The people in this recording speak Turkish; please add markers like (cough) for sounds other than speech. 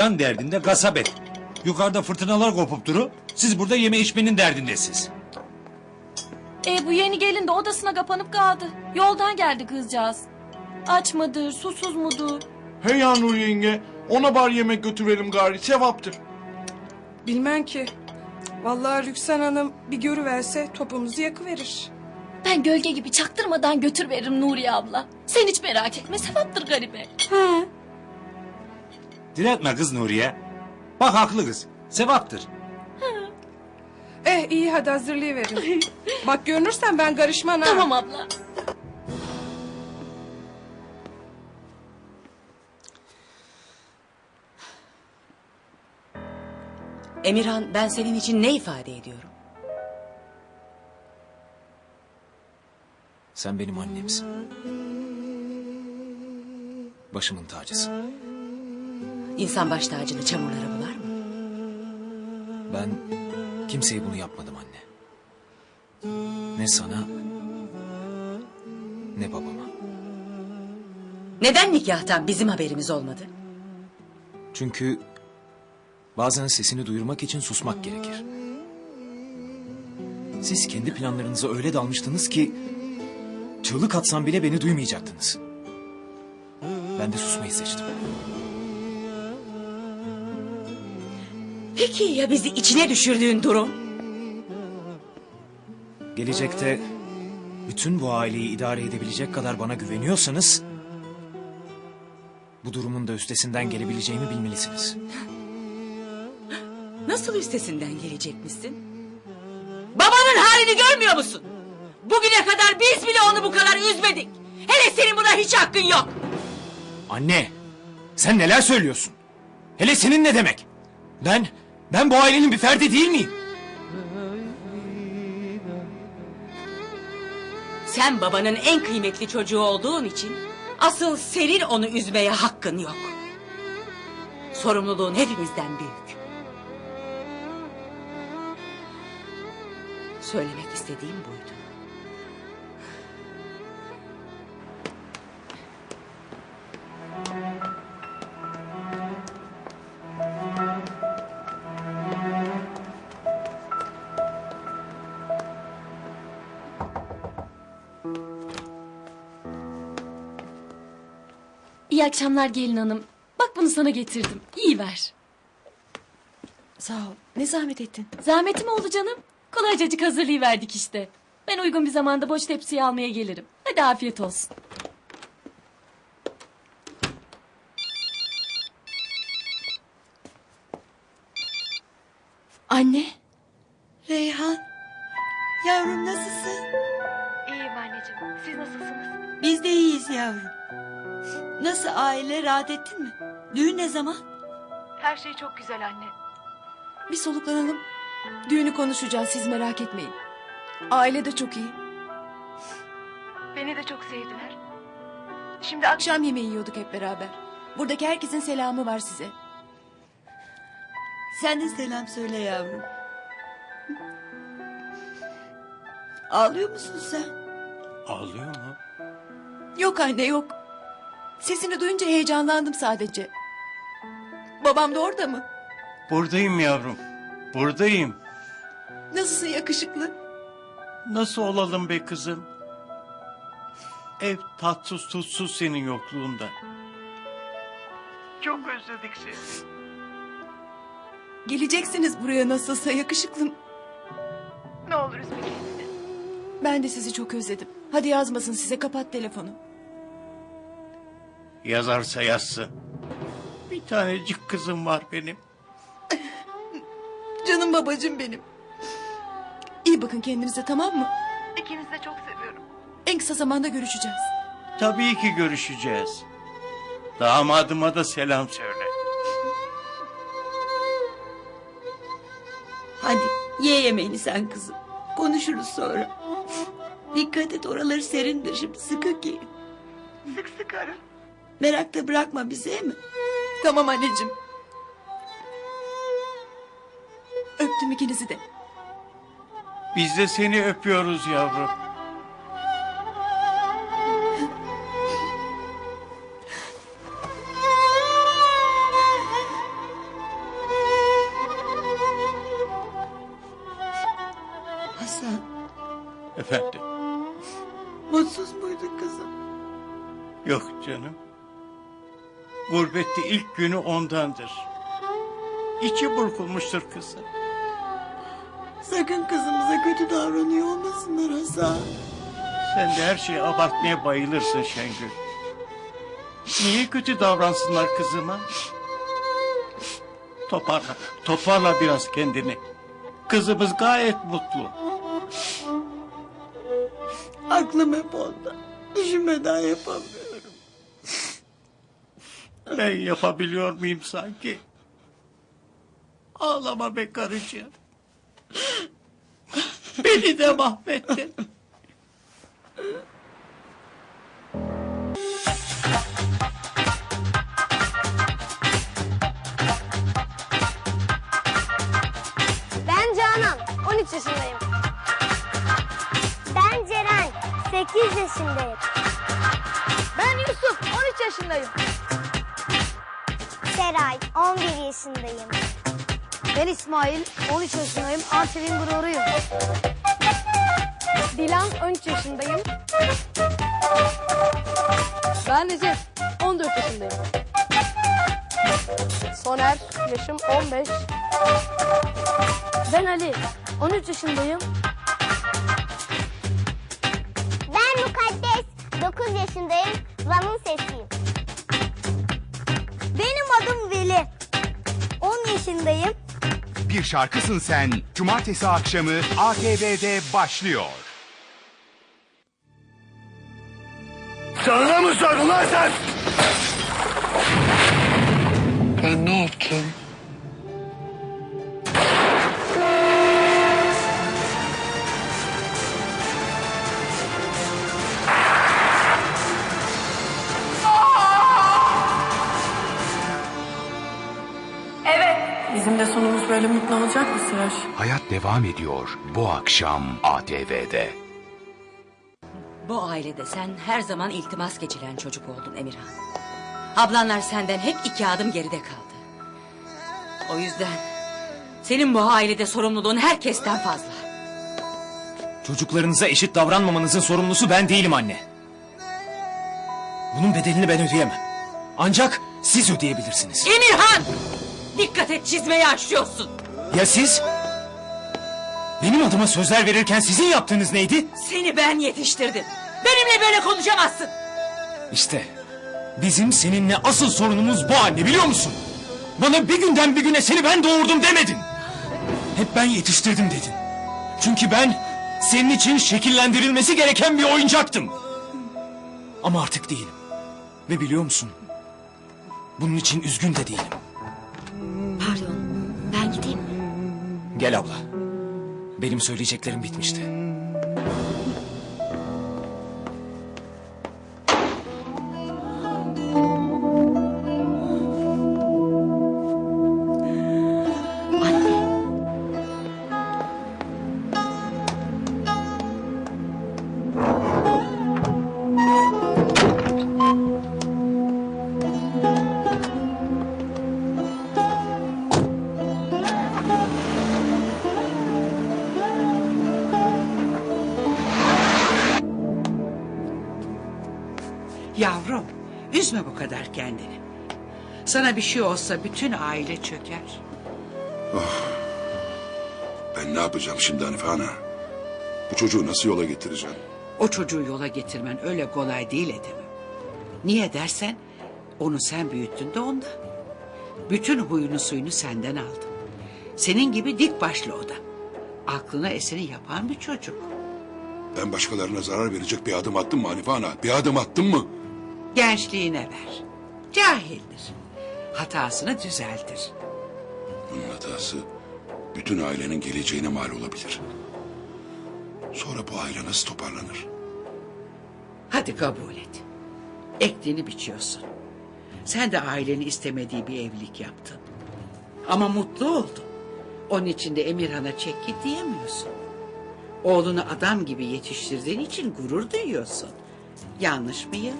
Can derdinde kasap et. Yukarıda fırtınalar kopup duru. Siz burada yeme içmenin derdindesiniz. E bu yeni gelin de odasına kapanıp kaldı. Yoldan geldi kızcağız. Aç mıdır, susuz mudur? Hey ya Nur yenge. Ona bar yemek götürelim gari. Sevaptır. Bilmem ki. Vallahi Rüksan Hanım bir görüverse topumuzu yakıverir. Ben gölge gibi çaktırmadan götür veririm Nuriye abla. Sen hiç merak etme sevaptır garibe. Diretme kız Nuriye. Bak haklı kız. Sevaptır. (laughs) Eh iyi hadi hazırlayıverin. Bak görünürsen ben karışmam ha. Tamam abla. Emirhan ben senin için ne ifade ediyorum? Sen benim annemsin. Başımın tacısın. İnsan baş tacını çamurlara bular mı? Ben kimseye bunu yapmadım anne. Ne sana ne babama. Neden nikahtan bizim haberimiz olmadı? Çünkü bazen sesini duyurmak için susmak gerekir. Siz kendi planlarınıza öyle dalmıştınız ki çığlık atsam bile beni duymayacaktınız. Ben de susmayı seçtim. Peki ya bizi içine düşürdüğün durum? Gelecekte bütün bu aileyi idare edebilecek kadar bana güveniyorsanız... ...bu durumun da üstesinden gelebileceğimi bilmelisiniz. Nasıl üstesinden gelecekmişsin? Babanın halini görmüyor musun? Bugüne kadar biz bile onu bu kadar üzmedik. Hele senin buna hiç hakkın yok. Anne, sen neler söylüyorsun? Hele senin ne demek? Ben, ben bu ailenin bir ferdi değil miyim? Sen babanın en kıymetli çocuğu olduğun için... ...asıl senin onu üzmeye hakkın yok. Sorumluluğun hepimizden büyük. Söylemek istediğim buydu. İyi akşamlar gelin hanım. Bak bunu sana getirdim. İyi ver. Sağ ol. Ne zahmet ettin? Zahmetim oldu canım. Kolaycacık hazırlayıverdik işte. Ben uygun bir zamanda boş tepsiyi almaya gelirim. Hadi afiyet olsun. Anne. Reyhan. Yavrum nasılsın? İyiyim anneciğim. Siz nasılsınız? Biz de iyiyiz yavrum. Nasıl aile rahat ettin mi? Düğün ne zaman? Her şey çok güzel anne. Bir soluklanalım. Düğünü konuşacağız siz merak etmeyin. Aile de çok iyi. Beni de çok sevdiler. Şimdi akşam Akşam yemeği yiyorduk hep beraber. Buradaki herkesin selamı var size. Sen de selam söyle yavrum. Ağlıyor musun sen? Ağlıyor mu? Yok anne yok. Sesini duyunca heyecanlandım sadece. Babam da orada mı? Buradayım yavrum. Buradayım. Nasılsın yakışıklı? Nasıl olalım be kızım? Ev tatsız tutsuz senin yokluğunda. Çok özledik seni. Geleceksiniz buraya nasılsa yakışıklım. ne olur üzme kendini. Ben de sizi çok özledim. Hadi yazmasın size kapat telefonu. Yazarsa yazsın. Bir tanecik kızım var benim. Canım babacığım benim. İyi bakın kendinize tamam mı? İkinizi de çok seviyorum. En kısa zamanda görüşeceğiz. Tabii ki görüşeceğiz. Damadıma da selam söyle. Hadi ye yemeğini sen kızım. Konuşuruz sonra. Dikkat et oraları serindir şimdi sıkı giy. Sık sık ara. Merakla bırakma bizi değil mi? Tamam anneciğim. Öptüm ikinizi de. Biz de seni öpüyoruz yavrum. Hasan Efendim. mutsuz muydun kızım? Yok canım. Gurbette ilk günü ondandır. İçi burkulmuştur kızım. Sakın kızımıza kötü davranıyor olmasınlar Hasan. Sen de her şeyi abartmaya bayılırsın Şengül. Niye kötü davransınlar kızıma? Toparla, toparla biraz kendini. Kızımız gayet mutlu. Aklım hep onda. Düşünmeden yapamıyorum. Ben yapabiliyor muyum sanki? Ağlama be karıcığım. Beni de mahvettin. Ben Canan, 13 yaşındayım. Ben Ceren, 8 yaşındayım. Ben Yusuf, 13 yaşındayım. Seray, 11 yaşındayım. Ben İsmail, 13 yaşındayım. Antep'in gururuyum. Dilan, 13 yaşındayım. Ben Recep, 14 yaşındayım. Soner, yaşım 15. Ben Ali. 13 yaşındayım. Ben Mukaddes. 9 yaşındayım. Van'ın sesiyim. Benim adım Veli. 10 yaşındayım. Bir şarkısın sen. Cumartesi akşamı ATV'de başlıyor. Sana mı sordun lan sen? Ben ne ettim? Bizim de sonumuz böyle mutlu olacak mı Sıraş? Hayat devam ediyor bu akşam ATV'de. Bu ailede sen her zaman iltimas geçilen çocuk oldun Emirhan. Ablanlar senden hep iki adım geride kaldı. O yüzden senin bu ailede sorumluluğun herkesten fazla. Çocuklarınıza eşit davranmamanızın sorumlusu ben değilim anne. Bunun bedelini ben ödeyemem. Ancak siz ödeyebilirsiniz. Emirhan! Dikkat et çizmeyi aşıyorsun. Ya siz? Benim adıma sözler verirken sizin yaptığınız neydi? Seni ben yetiştirdim. Benimle böyle konuşamazsın. İşte bizim seninle asıl sorunumuz bu anne biliyor musun? Bana bir günden bir güne seni ben doğurdum demedin. Hep ben yetiştirdim dedin. Çünkü ben senin için şekillendirilmesi gereken bir oyuncaktım. Ama artık değilim. Ve biliyor musun? Bunun için üzgün de değilim. Gel abla. Benim söyleyeceklerim bitmişti. Üzme bu kadar kendini. Sana bir şey olsa bütün aile çöker. Ben ne yapacağım şimdi Hanife Ana? Bu çocuğu nasıl yola getireceğim? O çocuğu yola getirmen öyle kolay değil edemem. Niye dersen, onu sen büyüttün de ondan. Bütün huyunu suyunu senden aldım. Senin gibi dik başlı o da. Aklına eseni yapan bir çocuk. Ben başkalarına zarar verecek bir adım attım mı Hanife Ana? Bir adım attım mı? Gençliğine ver. Cahildir. Hatasını düzeltir. Bunun hatası bütün ailenin geleceğine mal olabilir. Sonra bu aile nasıl toparlanır? Hadi kabul et. Ektiğini biçiyorsun. Sen de ailenin istemediği bir evlilik yaptın. Ama mutlu oldun. Onun için de Emirhan'a çek git diyemiyorsun. Oğlunu adam gibi yetiştirdiğin için gurur duyuyorsun. Yanlış mıyım?